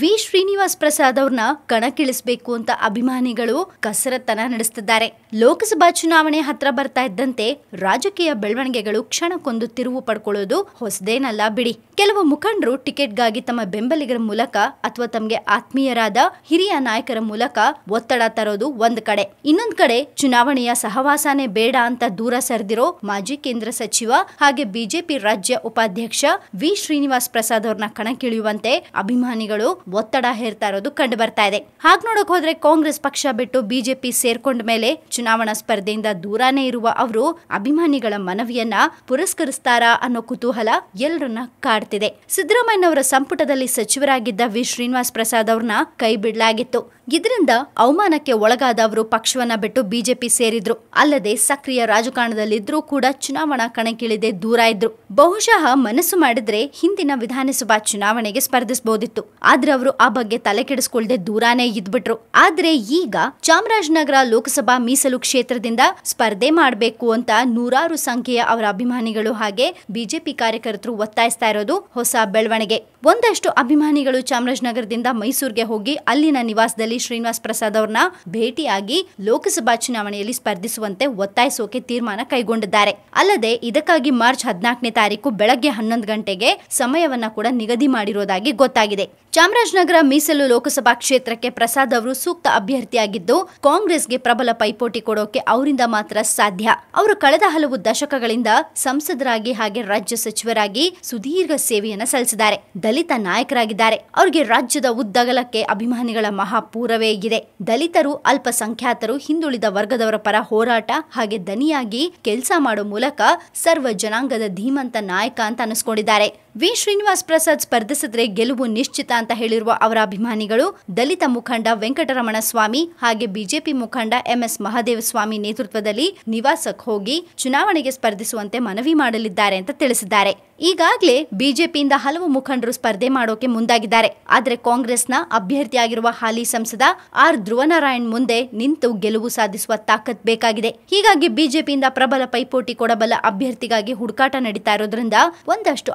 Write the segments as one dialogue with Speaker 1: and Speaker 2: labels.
Speaker 1: V. Srinivas Prasad ಅವ್ರನ್ನ ಕಣಕ್ಕಿಳಿಸಬೇಕು ಅಂತ ಅಭಿಮಾನಿಗಳು ಕಸರತ್ತನ ನಡೆಸುತ್ತಿದ್ದಾರೆ ಲೋಕಸಭಾ ಚುನಾವಣೆ ಹತ್ರ ಬರ್ತಾ ಇದ್ದಂತೆ ರಾಜಕೀಯ ಬೆಳವಣಿಗೆಗಳು ಕ್ಷಣಕ್ಕೊಂದು ತಿರುವು ಪಡ್ಕೊಳ್ಳೋದು ಹೊಸದೇನಲ್ಲ ಬಿಡಿ. ಕೆಲವು ಮುಖಂಡರು ಟಿಕೆಟ್ಗಾಗಿ ತಮ್ಮ ಬೆಂಬಲಿಗರ ಮೂಲಕ ಅಥವಾ ತಮಗೆ ಆತ್ಮೀಯರಾದ ಹಿರಿಯ ನಾಯಕರ ಮೂಲಕ ಒತ್ತಡ ತರೋದು ಒಂದ್ ಕಡೆ. ಇನ್ನೊಂದ್ ಕಡೆ ಚುನಾವಣೆಯ ಸಹವಾಸನೇ ಬೇಡ ಅಂತ ದೂರ ಸರಿದಿರೋ ಮಾಜಿ ಕೇಂದ್ರ ಸಚಿವ ಹಾಗೆ ಬಿಜೆಪಿ ರಾಜ್ಯ ಉಪಾಧ್ಯಕ್ಷ ವಿ. ಶ್ರೀನಿವಾಸ್ ಪ್ರಸಾದ್ ಅವ್ರನ್ನ ಕಣಕ್ಕಿಳಿಯುವಂತೆ ಅಭಿಮಾನಿಗಳು ಒತ್ತಡ ಹೇರ್ತಾ ಇರೋದು ಕಂಡು ಬರ್ತಾ ಇದೆ. ಹಾಗ್ ನೋಡಕ್ ಹೋದ್ರೆ ಕಾಂಗ್ರೆಸ್ ಪಕ್ಷ ಬಿಟ್ಟು ಬಿಜೆಪಿ ಸೇರ್ಕೊಂಡ ಮೇಲೆ ಚುನಾವಣಾ ಸ್ಪರ್ಧೆಯಿಂದ ದೂರಾನೇ ಇರುವ ಅವರು ಅಭಿಮಾನಿಗಳ ಮನವಿಯನ್ನ ಪುರಸ್ಕರಿಸ್ತಾರಾ ಅನ್ನೋ ಕುತೂಹಲ ಎಲ್ಲರನ್ನ ಕಾಡ್ತಿದೆ. ಸಿದ್ದರಾಮಯ್ಯನವರ ಸಂಪುಟದಲ್ಲಿ ಸಚಿವರಾಗಿದ್ದ ವಿ. ಶ್ರೀನಿವಾಸ್ ಪ್ರಸಾದ್ ಅವ್ರನ್ನ ಕೈ ಬಿಡಲಾಗಿತ್ತು. ಇದರಿಂದ ಅವಮಾನಕ್ಕೆ ಒಳಗಾದ ಅವರು ಪಕ್ಷವನ್ನ ಬಿಟ್ಟು ಬಿಜೆಪಿ ಸೇರಿದ್ರು. ಅಲ್ಲದೆ ಸಕ್ರಿಯ ರಾಜಕಾರಣದಲ್ಲಿದ್ರೂ ಕೂಡ ಚುನಾವಣಾ ಕಣಕ್ಕಿಳಿದೆ ದೂರ ಇದ್ರು. ಬಹುಶಃ ಮನಸ್ಸು ಮಾಡಿದ್ರೆ ಹಿಂದಿನ ವಿಧಾನಸಭಾ ಚುನಾವಣೆಗೆ ಸ್ಪರ್ಧಿಸಬಹುದಿತ್ತು ಆದ್ರೆ ಅವರು ಆ ಬಗ್ಗೆ ತಲೆ ಕೆಡಿಸ್ಕೊಳ್ದೆ ದೂರಾನೇ ಇದ್ಬಿಟ್ರು. ಆದ್ರೆ ಈಗ ಚಾಮರಾಜನಗರ ಲೋಕಸಭಾ ಮೀಸಲು ಕ್ಷೇತ್ರದಿಂದ ಸ್ಪರ್ಧೆ ಮಾಡಬೇಕು ಅಂತ ನೂರಾರು ಸಂಖ್ಯೆಯ ಅವರ ಅಭಿಮಾನಿಗಳು ಹಾಗೆ ಬಿಜೆಪಿ ಕಾರ್ಯಕರ್ತರು ಒತ್ತಾಯಿಸ್ತಾ ಇರೋದು ಹೊಸ ಬೆಳವಣಿಗೆ. ಒಂದಷ್ಟು ಅಭಿಮಾನಿಗಳು ಚಾಮರಾಜನಗರದಿಂದ ಮೈಸೂರಿಗೆ ಹೋಗಿ ಅಲ್ಲಿನ ನಿವಾಸದಲ್ಲಿ ಶ್ರೀನಿವಾಸ್ ಪ್ರಸಾದ್ ಅವ್ರನ್ನ ಭೇಟಿಯಾಗಿ ಲೋಕಸಭಾ ಚುನಾವಣೆಯಲ್ಲಿ ಸ್ಪರ್ಧಿಸುವಂತೆ ಒತ್ತಾಯಿಸೋಕೆ ತೀರ್ಮಾನ ಕೈಗೊಂಡಿದ್ದಾರೆ. ಅಲ್ಲದೆ ಇದಕ್ಕಾಗಿ ಮಾರ್ಚ್ ಹದಿನಾಲ್ಕನೇ ತಾರೀಕು ಬೆಳಗ್ಗೆ ಹನ್ನೊಂದು ಗಂಟೆಗೆ ಸಮಯವನ್ನ ಕೂಡ ನಿಗದಿ ಮಾಡಿರೋದಾಗಿ ಗೊತ್ತಾಗಿದೆ. ಚಾಮರಾಜನಗರ ಮೀಸಲು ಲೋಕಸಭಾ ಕ್ಷೇತ್ರಕ್ಕೆ ಪ್ರಸಾದ್ ಅವರು ಸೂಕ್ತ ಅಭ್ಯರ್ಥಿಯಾಗಿದ್ದು, ಕಾಂಗ್ರೆಸ್ಗೆ ಪ್ರಬಲ ಪೈಪೋಟಿ ಕೊಡೋಕೆ ಅವರಿಂದ ಮಾತ್ರ ಸಾಧ್ಯ. ಅವರು ಕಳೆದ ಹಲವು ದಶಕಗಳಿಂದ ಸಂಸದರಾಗಿ ಹಾಗೆ ರಾಜ್ಯ ಸಚಿವರಾಗಿ ಸುದೀರ್ಘ ಸೇವೆಯನ್ನು ಸಲ್ಲಿಸಿದ್ದಾರೆ. ದಲಿತ ನಾಯಕರಾಗಿದ್ದಾರೆ. ಅವರಿಗೆ ರಾಜ್ಯದ ಉದ್ದಗಲಕ್ಕೆ ಅಭಿಮಾನಿಗಳ ಮಹಾಪೂರವೇ ಇದೆ. ದಲಿತರು ಅಲ್ಪಸಂಖ್ಯಾತರು, ಹಿಂದುಳಿದ ವರ್ಗದವರ ಪರ ಹೋರಾಟ ಹಾಗೆ ದನಿಯಾಗಿ ಕೆಲಸ ಮಾಡೋ ಮೂಲಕ ಸರ್ವ ಜನಾಂಗದ ಧೀಮಂತ ನಾಯಕ ಅಂತ ಅನಿಸ್ಕೊಂಡಿದ್ದಾರೆ. ವಿ. ಶ್ರೀನಿವಾಸ್ ಪ್ರಸಾದ್ ಸ್ಪರ್ಧಿಸಿದ್ರೆ ಗೆಲುವು ನಿಶ್ಚಿತ ಅಂತ ಹೇಳಿರುವ ಅವರ ಅಭಿಮಾನಿಗಳು ದಲಿತ ಮುಖಂಡ ವೆಂಕಟರಮಣ ಸ್ವಾಮಿ ಹಾಗೆ ಬಿಜೆಪಿ ಮುಖಂಡ ಎಂಎಸ್ ಮಹಾದೇವ ಸ್ವಾಮಿ ನೇತೃತ್ವದಲ್ಲಿ ನಿವಾಸಕ್ಕೆ ಹೋಗಿ ಚುನಾವಣೆಗೆ ಸ್ಪರ್ಧಿಸುವಂತೆ ಮನವಿ ಮಾಡಲಿದ್ದಾರೆ ಅಂತ ತಿಳಿಸಿದ್ದಾರೆ. ಈಗಾಗಲೇ ಬಿಜೆಪಿಯಿಂದ ಹಲವು ಮುಖಂಡರು ಸ್ಪರ್ಧೆ ಮಾಡೋಕೆ ಮುಂದಾಗಿದ್ದಾರೆ. ಆದರೆ ಕಾಂಗ್ರೆಸ್ನ ಅಭ್ಯರ್ಥಿಯಾಗಿರುವ ಹಾಲಿ ಸಂಸದ ಆರ್. ಧ್ರುವನಾರಾಯಣ್ ಮುಂದೆ ನಿಂತು ಗೆಲುವು ಸಾಧಿಸುವ ತಾಕತ್ ಬೇಕಾಗಿದೆ. ಹೀಗಾಗಿ ಬಿಜೆಪಿಯಿಂದ ಪ್ರಬಲ ಪೈಪೋಟಿ ಕೊಡಬಲ್ಲ ಅಭ್ಯರ್ಥಿಗಾಗಿ ಹುಡುಕಾಟ ನಡೀತಾ ಇರೋದ್ರಿಂದ ಒಂದಷ್ಟು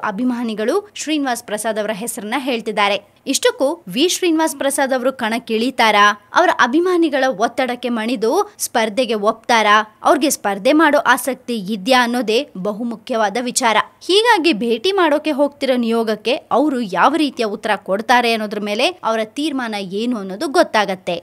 Speaker 1: ಅಭಿಮಾನಿಗಳು ಶ್ರೀನಿವಾಸ್ ಪ್ರಸಾದ್ ಅವರ ಹೆಸರನ್ನ ಹೇಳ್ತಿದ್ದಾರೆ. ಇಷ್ಟಕ್ಕೂ ವಿ. ಶ್ರೀನಿವಾಸ್ ಪ್ರಸಾದ್ ಅವರು ಕಣಕ್ಕಿಳಿತಾರಾ ಅವರ ಅಭಿಮಾನಿಗಳ ಒತ್ತಡಕ್ಕೆ ಮಣಿದು ಸ್ಪರ್ಧೆಗೆ ಒಪ್ತಾರಾ? ಅವ್ರಿಗೆ ಸ್ಪರ್ಧೆ ಮಾಡೋ ಆಸಕ್ತಿ ಇದ್ಯಾ ಅನ್ನೋದೇ ಬಹುಮುಖ್ಯವಾದ ವಿಚಾರ. ಹೀಗಾಗಿ ಭೇಟಿ ಮಾಡೋಕೆ ಹೋಗ್ತಿರೋ ನಿಯೋಗಕ್ಕೆ ಅವರು ಯಾವ ರೀತಿಯ ಉತ್ತರ ಕೊಡ್ತಾರೆ ಅನ್ನೋದ್ರ ಮೇಲೆ ಅವರ ತೀರ್ಮಾನ ಏನು ಅನ್ನೋದು ಗೊತ್ತಾಗತ್ತೆ.